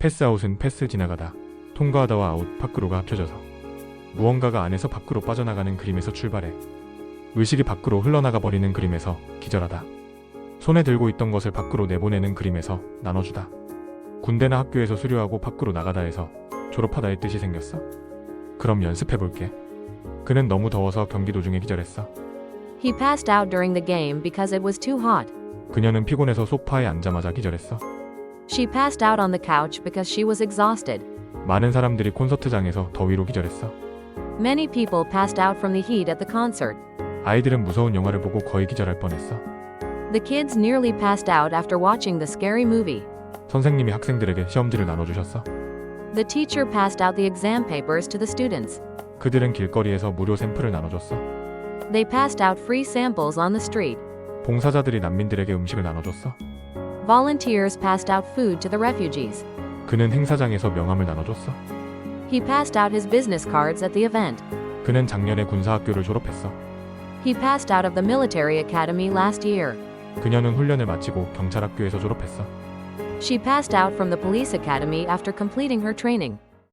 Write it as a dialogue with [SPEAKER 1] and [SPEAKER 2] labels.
[SPEAKER 1] 패스아웃은 패스 지나가다, 통과하다와 아웃, 밖으로가 합쳐져서 무언가가 안에서 밖으로 빠져나가는 그림에서 출발해 의식이 밖으로 흘러나가 버리는 그림에서 기절하다. 손에 들고 있던 것을 밖으로 내보내는 그림에서 나눠주다. 군대나 학교에서 수료하고 밖으로 나가다에서 졸업하다의 뜻이 생겼어. 그럼 연습해 볼게. 그는 너무 더워서 경기 도중에 기절했어.
[SPEAKER 2] He passed out during the game because it was too hot.
[SPEAKER 1] 그녀는 피곤해서 소파에 앉자마자 기절했어.
[SPEAKER 2] She passed out on the couch because she was exhausted.
[SPEAKER 1] 많은 사람들이 콘서트장에서 더위로 기절했어.
[SPEAKER 2] Many people passed out from the heat at the concert.
[SPEAKER 1] 아이들은 무서운 영화를 보고 거의 기절할 뻔했어.
[SPEAKER 2] The kids nearly passed out after watching the scary movie.
[SPEAKER 1] 선생님이 학생들에게 시험지를 나눠주셨어.
[SPEAKER 2] The teacher passed out the exam papers to the students.
[SPEAKER 1] 그들은 길거리에서 무료 샘플을 나눠줬어.
[SPEAKER 2] They passed out free samples on the street.
[SPEAKER 1] 봉사자들이 난민들에게 음식을 나눠줬어.
[SPEAKER 2] Volunteers passed out food to the refugees.
[SPEAKER 1] 그는 행사장에서 명함을 나눠줬어.
[SPEAKER 2] He passed out his business cards at the event.
[SPEAKER 1] 그는 작년에 군사학교를 졸업했어.
[SPEAKER 2] He passed out of the military academy last year.
[SPEAKER 1] 그녀는 훈련을 마치고 경찰학교에서 졸업했어.
[SPEAKER 2] She passed out from the police academy after completing her training.